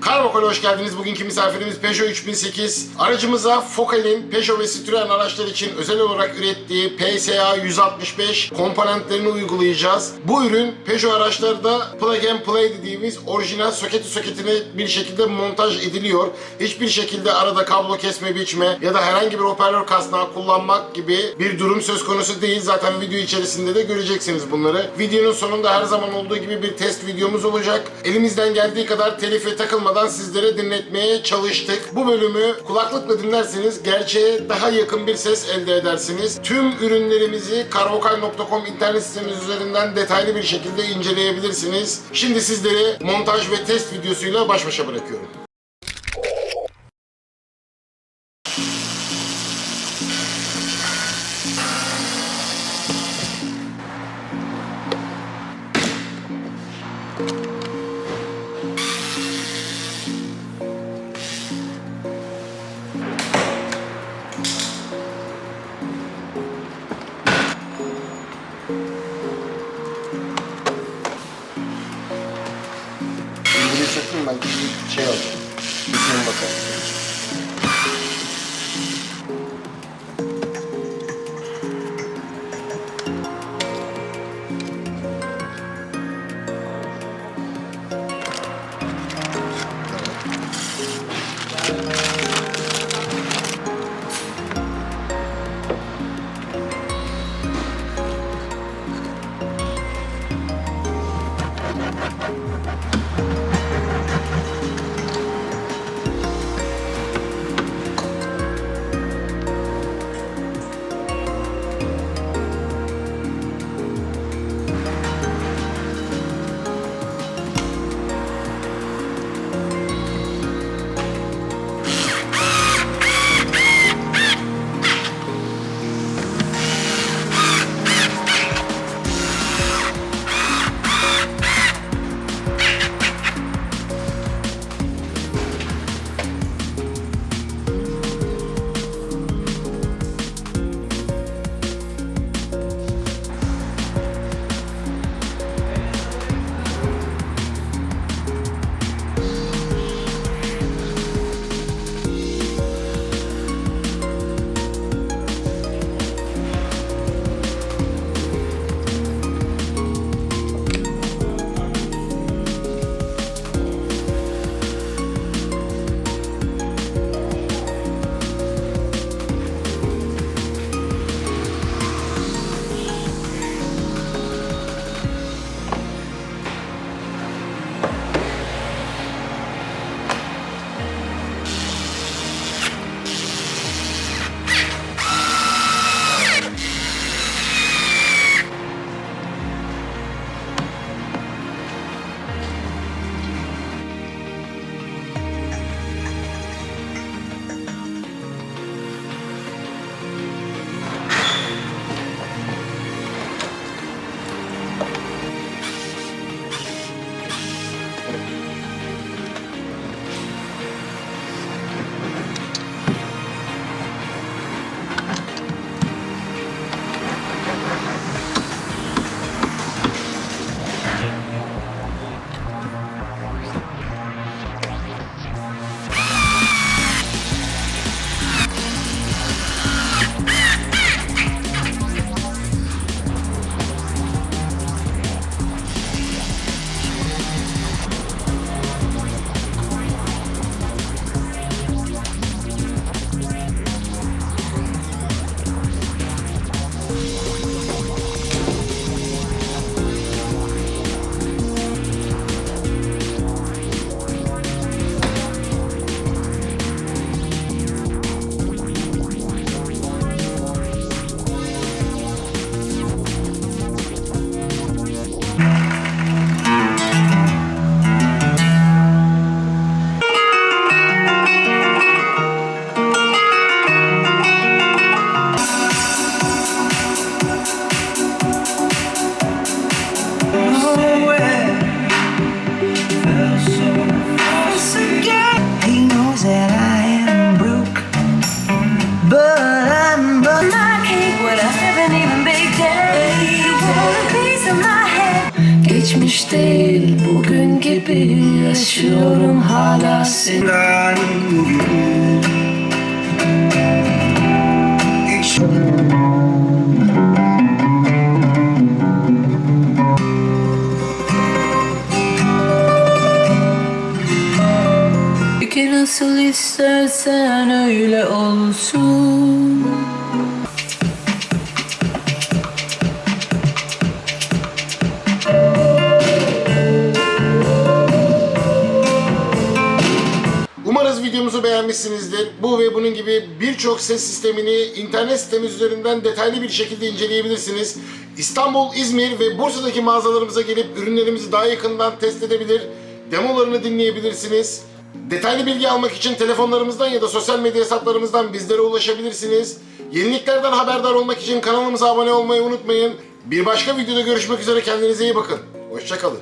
Karvakol'a hoş geldiniz. Bugünkü misafirimiz Peugeot 3008. Aracımıza Focal'in Peugeot ve Citroen araçlar için özel olarak ürettiği PSA 165 komponentlerini uygulayacağız. Bu ürün Peugeot araçlarda plug and play dediğimiz orijinal soketi soketine bir şekilde montaj ediliyor. Hiçbir şekilde arada kablo kesme biçme ya da herhangi bir hoparlör kasnağı kullanmak gibi bir durum söz konusu değil. Zaten video içerisinde de göreceksiniz bunları. Videonun sonunda her zaman olduğu gibi bir test videomuz olacak. Elimizden geldiği kadar telife takılmadan sizlere dinletmeye çalıştık. Bu bölümü kulaklıkla dinlerseniz gerçeğe daha yakın bir ses elde edersiniz. Tüm ürünlerimizi karvokal.com internet sitemiz üzerinden detaylı bir şekilde inceleyebilirsiniz. Şimdi sizleri montaj ve test videosuyla baş başa bırakıyorum. Ben bir şey alacağım. Bütün bakalım. Geçmiş değil bugün gibi yaşıyorum hala senden. Peki nasıl istersen öyle olsun beğenmişsinizdir. Bu ve bunun gibi birçok ses sistemini internet sitemiz üzerinden detaylı bir şekilde inceleyebilirsiniz. İstanbul, İzmir ve Bursa'daki mağazalarımıza gelip ürünlerimizi daha yakından test edebilir, demolarını dinleyebilirsiniz. Detaylı bilgi almak için telefonlarımızdan ya da sosyal medya hesaplarımızdan bizlere ulaşabilirsiniz. Yeniliklerden haberdar olmak için kanalımıza abone olmayı unutmayın. Bir başka videoda görüşmek üzere kendinize iyi bakın. Hoşçakalın.